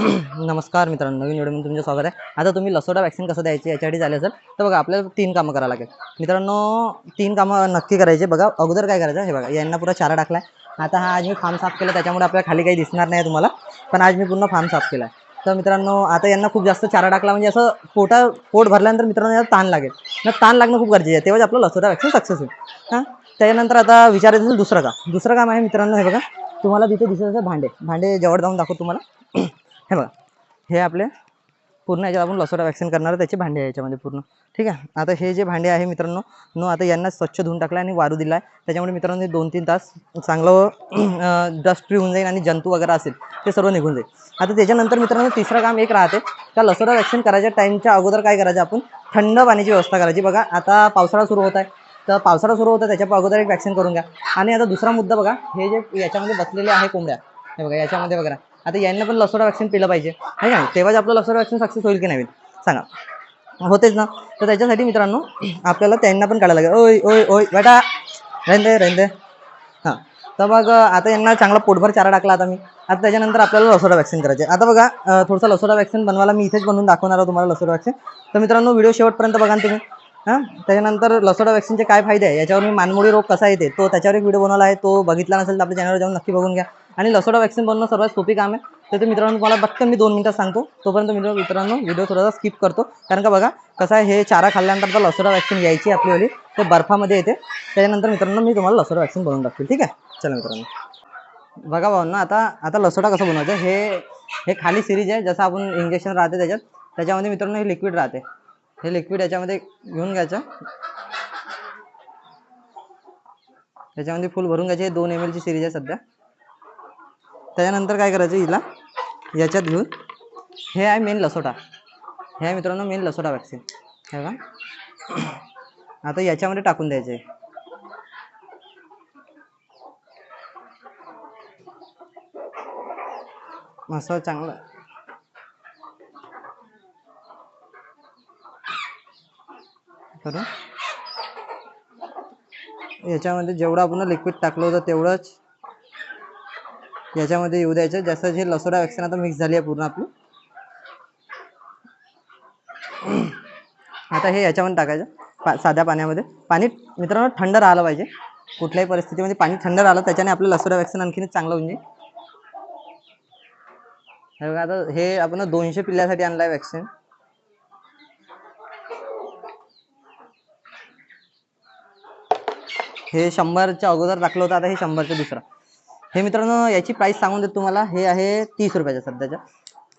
नमस्कार मित्रांनो नवीन व्हिडिओमध्ये तुमचं स्वागत आहे. आता तुम्ही लसोटा वॅक्सिन कसं द्यायची याच्यासाठी झाले असेल तर बघा आपल्याला तीन कामं करावं लागेल. मित्रांनो तीन कामं नक्की करायचे. बघा अगोदर काय करायचं हे बघा यांना पुरा चारा टाकलाय. आता हा आज मी फार्म साफ केला त्याच्यामुळे आपल्याला खाली काही दिसणार नाही तुम्हाला पण आज मी पूर्ण फार्म साफ केला आहे तर मित्रांनो आता यांना खूप जास्त चारा टाकला म्हणजे असं पोटा पोट भरल्यानंतर मित्रांनो याला ताण लागेल. ना ताण लागणं खूप गरजेचं आहे. तेव्हाच आपलं लसोटा वॅक्सिन सक्सेस होईल. हां? त्याच्यानंतर आता विचारायचं असेल दुसरं काम दुसरं काम आहे मित्रांनो हे बघा. तुम्हाला तिथे दिसत असेल भांडे. भांडे जवळ जाऊन दाखवतो तुम्हाला. हे बघा हे आपले पूर्ण याच्यात आपण लसोटा वॅक्सिन करणार त्याचे भांडे आहे याच्यामध्ये पूर्ण. ठीक आहे? आता हे जे भांडे आहे मित्रांनो नो आता यांना स्वच्छ धुवून टाकलं आणि वारू दिला आहे त्याच्यामुळे मित्रांनो दोन तीन तास चांगलं डस्ट फ्री होऊन जाईल आणि जंतू वगैरे असेल ते सर्व निघून जाईल. आता त्याच्यानंतर मित्रांनो तिसरं काम एक राहते. त्या लसोटा वॅक्सिन करायच्या टाईमच्या अगोदर काय करायचं आपण? थंड पाण्याची व्यवस्था करायची. बघा आता पावसाळा सुरू होत आहे. तर पावसाळा सुरू होता त्याच्या अगोदर एक वॅक्सिन करून घ्या. आणि आता दुसरा मुद्दा बघा हे जे याच्यामध्ये बसलेले आहे कोंबड्या हे बघा याच्यामध्ये वगैरे. आता यांना पण लसोडा वॅक्सिन पिलं पाहिजे. आहे ना तेव्हाच आपलं लसोडा वॅक्सिन सक्सेस होईल की नाही सांगा. होतेच ना? तर त्याच्यासाठी मित्रांनो आपल्याला त्यांना पण काढायला लागेल. ओय ओय ओय बेटा. रेंदे रेंदे. हां. तर मग आता यांना चांगला पोटभर चारा टाकला आता मी. आता त्याच्यानंतर आपल्याला लसोडा वॅक्सिन करायचे आता बघा थोडंसं लसोडा वॅक्सिन बनवायला मी इथेच बनवून दाखवणार आहे तुम्हाला लसोडा वॅक्सिन तर मित्रांनो व्हिडिओ शेवटपर्यंत बघा तुम्ही. हां? त्याच्यानंतर लसोटा वॅक्सिनचे काय फायदे आहे? याच्यावर मी मानमोडी रोग कसा येते? तो त्याच्यावर एक व्हिडिओ बनवला आहे. तो बघितला नसेल तर आपल्या चॅनलवर जाऊन नक्की बघून घ्या. आणि लसोटा वॅक्सिन बनवणं सर्वात सोपी काम आहे. तर ते मित्रांनो तुम्हाला पटकन मी दोन मिनटं सांगतो. तोपर्यंत मित्र मित्रांनो व्हिडिओ थोडासा स्किप करतो. कारण का बघा कसं आहे हे चारा खाल्ल्यानंतर तर लसोटा वॅक्सिन यायची आपलीवाली ते बर्फामध्ये येते. त्याच्यानंतर मित्रांनो मी तुम्हाला लसोडा वॅक्सिन बनवून टाकतील ठीक आहे? चला मित्रांनो. बघा भाऊ ना आता आता लसोटा कसं बनवायचं? हे हे खाली सिरीज आहे. जसं आपण इंजेक्शन राहते त्याच्यात. त्याच्यामध्ये मित्रांनो हे लिक्विड राहते. हे लिक्विड याच्यामध्ये घेऊन घ्यायचं. त्याच्यामध्ये फुल भरून घ्यायचे. हे दोन एम एलची सिरीज आहे सध्या. त्याच्यानंतर काय करायचं हिला? याच्यात घेऊन. हे आहे मेन लसोटा हे आहे मित्रांनो मेन लसोटा वॅक्सिन हे का आता याच्यामध्ये टाकून द्यायचे. असं चांगलं. करू. याच्यामध्ये जेवढं आपण लिक्विड टाकलं होतं तेवढंच याच्यामध्ये येऊ द्यायचं. जसं जे लसोडा वॅक्सिन आता मिक्स झाली आहे पूर्ण आपली. आता हे याच्यामध्ये टाकायचं पा साध्या पाण्यामध्ये. पाणी मित्रांनो थंड राहिलं पाहिजे. कुठल्याही परिस्थितीमध्ये पाणी थंड राहिलं त्याच्याने आपलं लसोडा वॅक्सिन आणखीन चांगलं होऊन जाईल. आता हे आपण दोनशे पिल्ल्यासाठी आणलं आहे वॅक्सिन हे शंभरच्या अगोदर टाकलं होतं आता हे शंभरचं दुसरं. हे मित्रांनो याची प्राइस सांगून देतो तुम्हाला. हे आहे तीस रुपयाच्या सध्याच्या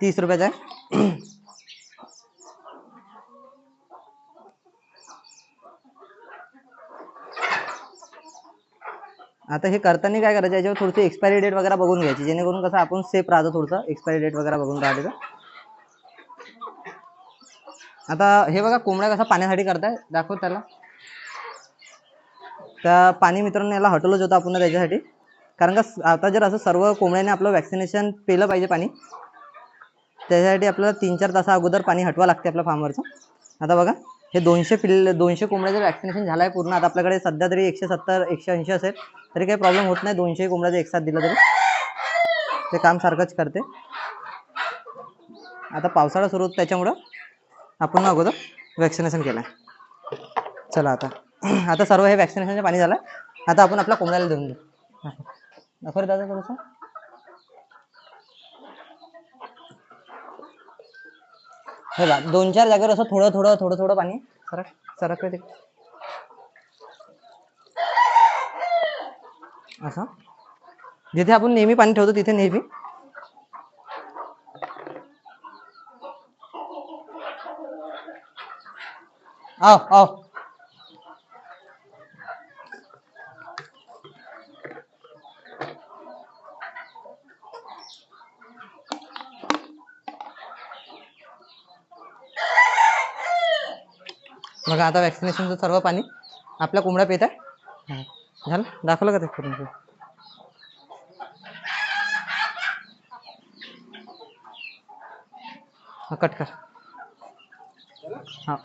तीस रुपयाचं आहे. आता हे करताना काय करायचं याच्यावर थोडीशी एक्सपायरी डेट वगैरे बघून घ्यायची. जेणेकरून कसं आपण सेफ राहतो थोडंसं. एक्सपायरी डेट वगैरे बघून राहते तर आता हे बघा कोंबड्या कसा पाण्यासाठी करताय? दाखव त्याला. तर पाणी मित्रांनो याला हटवलंच होतं आपण त्याच्यासाठी. कारण का आता जर असं सर्व कोंबड्याने आपलं वॅक्सिनेशन पेलं पाहिजे पाणी त्याच्यासाठी आपल्याला तीन चार तासा अगोदर पाणी हटवा लागते आपल्या फार्मवरचं आता बघा हे दोनशे पिल्ल दोनशे कोंबड्याचं वॅक्सिनेशन झालं आहे पूर्ण. आता आपल्याकडे सध्या तरी एकशे सत्तर एकशे ऐंशी असेल. तरी काही प्रॉब्लेम होत नाही. दोनशे कोंबड्याचं एक साथ दिलं तरी. ते काम सारखंच करते. आता पावसाळा सुरू होतो त्याच्यामुळं आपण अगोदर वॅक्सिनेशन केलं आहे चला आता. आता सर्व हे वॅक्सिनेशनचे पाणी झालं. आता आपण आपल्या कोंबड्याला देऊन देऊ. दाखव रे दादा थोडंसं. हे बघा दोन चार जागेवर असं थोडं थोडं थोडं थोडं पाणी सरक सरक ते. असं. जिथे आपण नेहमी पाणी ठेवतो तिथे नेहमी. आओ आओ बघा आता वॅक्सिनेशनचं सर्व पाणी आपल्या कोंबड्या पेत आहे झालं? दाखवलं का ते पूर्ण? हा कट कर. हा.